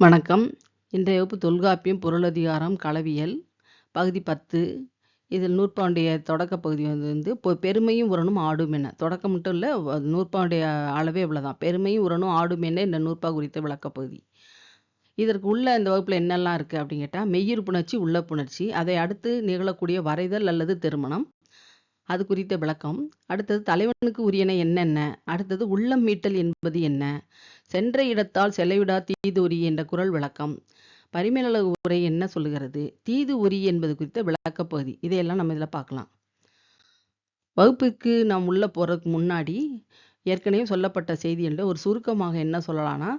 வணக்கம். இன்றைய வகுப்பு தொல்காப்பியம் பொருளதிகாரம் களவியல் பகுதி பத்து. இதில் நூற்பாண்டுடைய தொடக்க பகுதி வந்து இப்போ பெருமையும் உரணும் ஆடும் என. தொடக்கம் மட்டும் இல்லை நூற்பாண்டுடைய அளவே இவ்வளோதான் பெருமையும் உரணும் ஆடும் என்ன இந்த நூற்பா குறித்த விளக்க பகுதி. இதற்கு உள்ள இந்த வகுப்பில் என்னெல்லாம் இருக்குது அப்படின்னு கேட்டால் மெய்யிர் புணர்ச்சி உள்ள புணர்ச்சி. அதை அடுத்து நிகழக்கூடிய வரைதல் அல்லது திருமணம். அது குறித்த விளக்கம். அடுத்தது தலைவனுக்கு உரியன என்னென்ன? அடுத்தது உள்ளம் மீட்டல் என்பது என்ன? சென்ற இடத்தால் செலவிடா தீது உரி என்ற குரல் விளக்கம். பரிமேலழகு உரை என்ன சொல்லுகிறது? தீது உரி என்பது குறித்த விளக்கப் பகுதி. இதையெல்லாம் நம்ம இதில் பார்க்கலாம். வகுப்புக்கு நாம் உள்ள போகிறதுக்கு முன்னாடி ஏற்கனவே சொல்லப்பட்ட செய்தி என்று ஒரு சுருக்கமாக என்ன சொல்லலாம்னா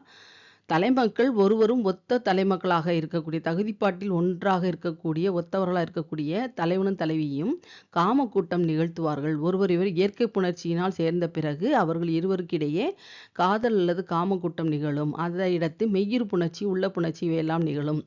தலைமக்கள் ஒருவரும் ஒத்த தலைமக்களாக இருக்கக்கூடிய தகுதிப்பாட்டில் ஒன்றாக இருக்கக்கூடிய ஒத்தவர்களாக இருக்கக்கூடிய தலைவனும் தலைவியும் காம கூட்டம் நிகழ்த்துவார்கள். ஒருவர் இவர் இயற்கை புணர்ச்சியினால் சேர்ந்த பிறகு அவர்கள் இருவருக்கிடையே காதல் அல்லது காம கூட்டம் நிகழும். அதை இடத்து மெய்யிர் புணர்ச்சி உள்ள புணர்ச்சி இவையெல்லாம் நிகழும்.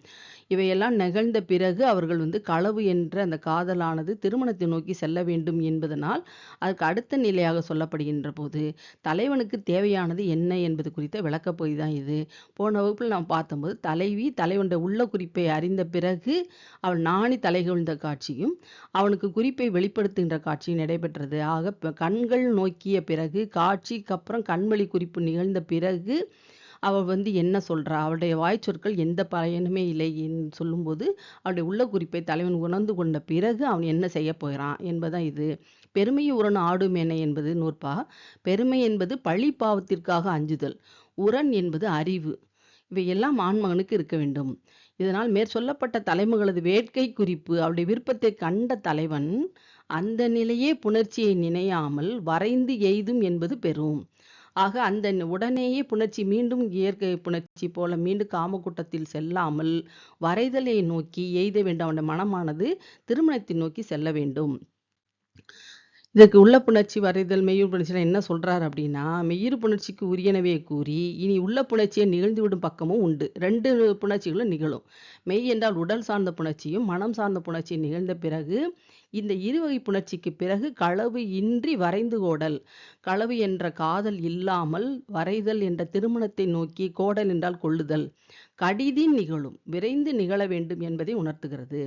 இவையெல்லாம் நிகழ்ந்த பிறகு அவர்கள் வந்து களவு என்ற அந்த காதலானது திருமணத்தை நோக்கி செல்ல வேண்டும் என்பதனால் அதுக்கு அடுத்த நிலையாக சொல்லப்படுகின்ற போது தலைவனுக்கு தேவையானது என்ன என்பது குறித்த விளக்கப்பகுதி தான் இது. போன வகுப்பில் நாம் பார்த்தபோது தலைவி தலைவனுடைய உள்ள குறிப்பை அறிந்த பிறகு அவள் நாணி தலைகொழ்ந்த காட்சியும் அவனுக்கு குறிப்பை வெளிப்படுத்துகின்ற காட்சியும் நடைபெற்றது. ஆக கண்கள் நோக்கிய பிறகு காட்சிக்கு அப்புறம் கண்வழி குறிப்பு நிகழ்ந்த பிறகு அவள் வந்து என்ன சொல்கிறா அவளுடைய வாய் சொற்கள் எந்த பயனுமே இல்லை என்று சொல்லும்போது அவளுடைய உள்ள குறிப்பை தலைவன் உணர்ந்து கொண்ட பிறகு அவன் என்ன செய்ய போகிறான் என்பதுதான் இது. பெருமையை உரண் ஆடுமேனை என்பது நூற்பா. பெருமை என்பது பழி பாவத்திற்காக அஞ்சுதல். உரன் என்பது அறிவு. இவையெல்லாம் ஆண்மகனுக்கு இருக்க வேண்டும். இதனால் மேற்சொல்லப்பட்ட தலைமகளது வேட்கை குறிப்பு அவருடைய விருப்பத்தை கண்ட தலைவன் அந்த நிலையே புணர்ச்சியை நினையாமல் வரைந்து எய்தும் என்பது பெறும் ஆக அந்த உடனேயே புணர்ச்சி மீண்டும் இயற்கை புணர்ச்சி போல மீண்டும் காமக்கூட்டத்தில் செல்லாமல் வரைதலை நோக்கி எய்த வேண்டும். அவனுடைய மனமானது திருமணத்தை நோக்கி செல்ல வேண்டும். இதற்கு உள்ள புணர்ச்சி வரைதல் மெய்யூர் புணர்ச்சியில் என்ன சொல்கிறார் அப்படின்னா மெய்யிறு புணர்ச்சிக்கு உரியனவே கூறி இனி உள்ள புணர்ச்சியை நிகழ்ந்துவிடும் பக்கமும் உண்டு. ரெண்டு புணர்ச்சிகளும் நிகழும். மெய் என்றால் உடல் சார்ந்த புணர்ச்சியும் மனம் சார்ந்த புணர்ச்சியும் நிகழ்ந்த பிறகு இந்த இருவகை புணர்ச்சிக்கு பிறகு களவு இன்றி வரைந்து கோடல் களவு என்ற காதல் இல்லாமல் வரைதல் என்ற திருமணத்தை நோக்கி கோடல் என்றால் கொள்ளுதல். கடிதின் நிகழும். விரைந்து நிகழ வேண்டும் என்பதை உணர்த்துகிறது.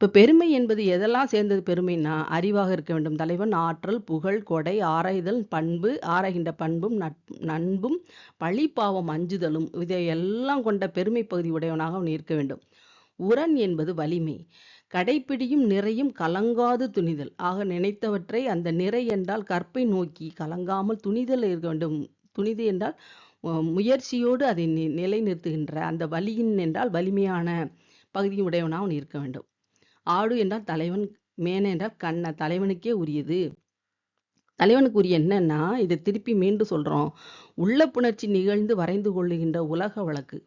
இப்போ பெருமை என்பது எதெல்லாம் சேர்ந்தது பெருமைன்னா அறிவாக இருக்க வேண்டும். தலைவன் ஆற்றல் புகழ் கொடை ஆராய்தல் பண்பு ஆராய்கின்ற பண்பும் நண்பும் பழிப்பாவம் அஞ்சுதலும் இதையெல்லாம் கொண்ட பெருமை பகுதி உடையவனாக அவன் இருக்க வேண்டும். உரன் என்பது வலிமை. கடைப்பிடியும் நிறையும் கலங்காது துணிதல். ஆக நினைத்தவற்றை அந்த நிறை என்றால் கற்பை நோக்கி கலங்காமல் துணிதல் இருக்க வேண்டும். துணிது என்றால் முயற்சியோடு அதை நிலைநிறுத்துகின்ற அந்த வலியின் என்றால் வலிமையான பகுதியும் உடையவனாக அவன் இருக்க வேண்டும். ஆடு என்றால் தலைவன் மேன என்றால் கண்ண தலைவனுக்கே உரியது. தலைவனுக்கு உரிய என்னன்னா இதை திருப்பி மீண்டும் சொல்றோம். உள்ள புணர்ச்சி நிகழ்ந்து வரைந்து கொள்ளுகின்ற உலக வழக்கு.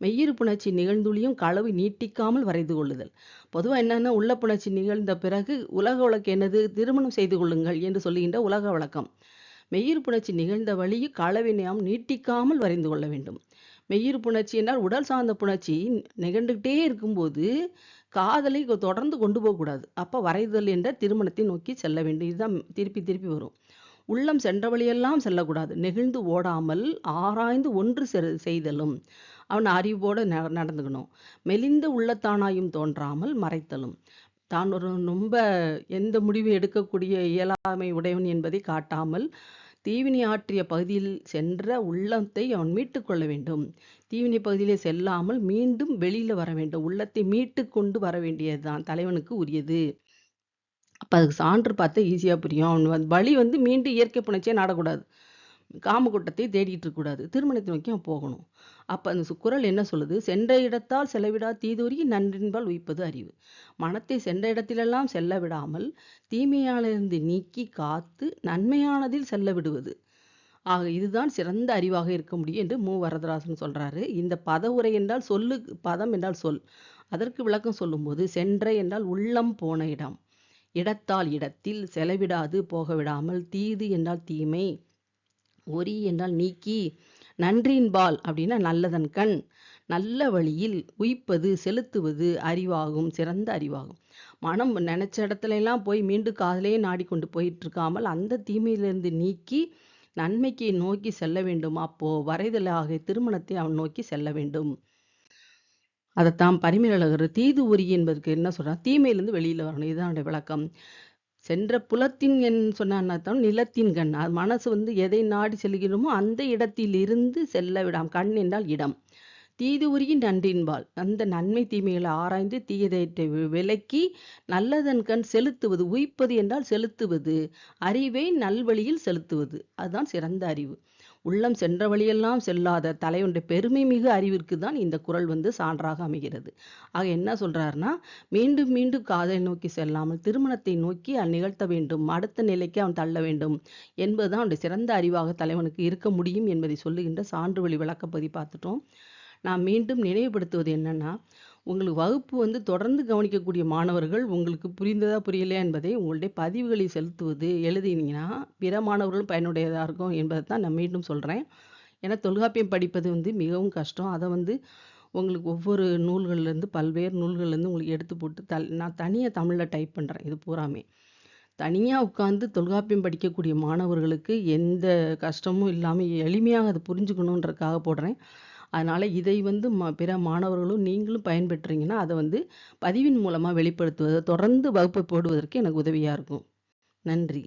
மெய்யிறு புணர்ச்சி நிகழ்ந்துளியும் களவு நீட்டிக்காமல் வரைந்து கொள்ளுதல். பொதுவாக என்னன்னா உள்ள புணர்ச்சி நிகழ்ந்த பிறகு உலக வழக்கு என்னது? திருமணம் செய்து கொள்ளுங்கள் என்று சொல்லுகின்ற உலக வழக்கம். மெய்யிறு புணர்ச்சி நிகழ்ந்த வழியில் களவினையாம் நீட்டிக்காமல் வரைந்து கொள்ள வேண்டும். மெய்யிறு புணர்ச்சி என்றால் உடல் சார்ந்த புணர்ச்சி நிகழ்ந்துகிட்டே இருக்கும்போது காதலை தொடர்ந்து கொண்டு போகக்கூடாது. அப்போ வரைதல் என்ற திருமணத்தை நோக்கி செல்ல வேண்டும். இதுதான் திருப்பி திருப்பி வரும். உள்ளம் சென்ற வழியெல்லாம் செல்லக்கூடாது. நெகிழ்ந்து ஓடாமல் ஆராய்ந்து ஒன்று செய்தலும் அவன் அறிவோடு நடந்துக்கணும். மெலிந்த உள்ளத்தானாயும் தோன்றாமல் மறைத்தலும். தான் ஒரு ரொம்ப எந்த முடிவு எடுக்கக்கூடிய இயலாமை உடையவன் என்பதை காட்டாமல் தீவினை ஆற்றிய பகுதியில் சென்ற உள்ளத்தை அவன் மீட்டு கொள்ள வேண்டும். தீவினை பகுதியிலே செல்லாமல் மீண்டும் வெளியில் வர வேண்டும். உள்ளத்தை மீட்டு கொண்டு வர வேண்டியதுதான் தலைவனுக்கு உரியது. அப்போ அதுக்கு சான்று பார்த்தா ஈஸியாக புரியும். அவன் வந்து வழி வந்து மீண்டும் இயற்கை புணர்ச்சியாக நாடக்கூடாது. காமக்கூட்டத்தை தேடிட்டு இருக்கக்கூடாது. திருமணத்தை நோக்கி அவன் போகணும். அப்போ அந்த குரல் என்ன சொல்லுது? சென்ற இடத்தால் செலவிடா தீதுரி நன்றின்பால் உயிப்பது அறிவு. மனத்தை சென்ற இடத்திலெல்லாம் செல்ல விடாமல் தீமையாலிருந்து நீக்கி காத்து நன்மையானதில் செல்ல விடுவது ஆக இதுதான் சிறந்த அறிவாக இருக்க முடியும் என்று மு. வரதராசன் சொல்றாரு. இந்த பத உரை என்றால் சொல்லு பதம் என்றால் சொல். அதற்கு விளக்கம் சொல்லும்போது சென்ற என்றால் உள்ளம் போன இடம். இடத்தால் இடத்தில் செலவிடாது போக விடாமல் தீது என்றால் தீமை. ஒரி என்றால் நீக்கி நன்றின்பால் அப்படின்னா நல்லதன் கண். நல்ல வழியில் உயிப்பது செலுத்துவது அறிவாகும் சிறந்த அறிவாகும். மனம் நினைச்ச இடத்துல எல்லாம் போய் மீண்டும் காதலே நாடிக்கொண்டு போயிட்டு இருக்காமல் அந்த தீமையிலிருந்து நீக்கி நன்மைக்கு நோக்கி செல்ல வேண்டும். அப்போ வரைதலாக திருமணத்தை அவன் நோக்கி செல்ல வேண்டும். அதைத்தான் பரிமேலழகர் தீது உரி என்பதற்கு என்ன சொல்றார்? தீமையிலிருந்து வெளியில வரணும். இதுதான் விளக்கம். சென்ற புலத்தின் எண் சொன்னான் நிலத்தின் கண். அது மனசு வந்து எதை நாடி செல்கிறோமோ அந்த இடத்தில் இருந்து செல்ல விடாம். கண் என்றால் இடம். தீது உரியின் நன்றின்பால் அந்த நன்மை தீமைகளை ஆராய்ந்து தீயதை விலக்கி நல்லதன் கண் செலுத்துவது உய்ப்பது என்றால் செலுத்துவது. அறிவை நல்வழியில் செலுத்துவது. அதுதான் சிறந்த அறிவு. உள்ளம் சென்ற வழியெல்லாம் செல்லாத தலைவனுடைய பெருமை மிகு அறிவிற்கு தான் இந்த குரல் வந்து சான்றாக அமைகிறது. ஆக என்ன சொல்றாருன்னா மீண்டும் மீண்டும் காதலை நோக்கி செல்லாமல் திருமணத்தை நோக்கி அவன் நிகழ்த்த வேண்டும் அடுத்த நிலைக்கு அவன் தள்ள வேண்டும் என்பதுதான் அவனுடைய சிறந்த அறிவாக தலைவனுக்கு இருக்க முடியும் என்பதை சொல்லுகின்ற சான்று வழி விளக்கப்பதி பார்த்துட்டோம். நான் மீண்டும் நினைவுபடுத்துவது என்னன்னா உங்களுக்கு வகுப்பு வந்து தொடர்ந்து கவனிக்கக்கூடிய மாணவர்கள் உங்களுக்கு புரிந்ததா புரியலையா என்பதை உங்களுடைய பதிவுகளை செலுத்துவது எழுதினீங்கன்னா பிற மாணவர்களும் பயனுடையதாக இருக்கும் என்பதை தான் நான் மீண்டும் சொல்கிறேன் ஏன்னா தொல்காப்பியம் படிப்பது வந்து மிகவும் கஷ்டம். அதை வந்து உங்களுக்கு ஒவ்வொரு நூல்கள்லேருந்து பல்வேறு நூல்கள்லேருந்து உங்களுக்கு எடுத்து போட்டு தல் நான் தனியாக தமிழில் டைப் பண்ணுறேன் இது பூராமே. தனியாக உட்காந்து தொல்காப்பியம் படிக்கக்கூடிய மாணவர்களுக்கு எந்த கஷ்டமும் இல்லாமல் எளிமையாக அதை புரிஞ்சுக்கணுன்றதுக்காக போடுறேன். அதனால் இதை வந்து ம பிற மாணவர்களும் நீங்களும் பயன்பெற்றீங்கன்னா அதை வந்து பதிவின் மூலமாக வெளிப்படுத்துவது தொடர்ந்து வகுப்பு போடுவதற்கு எனக்கு உதவியாக இருக்கும். நன்றி.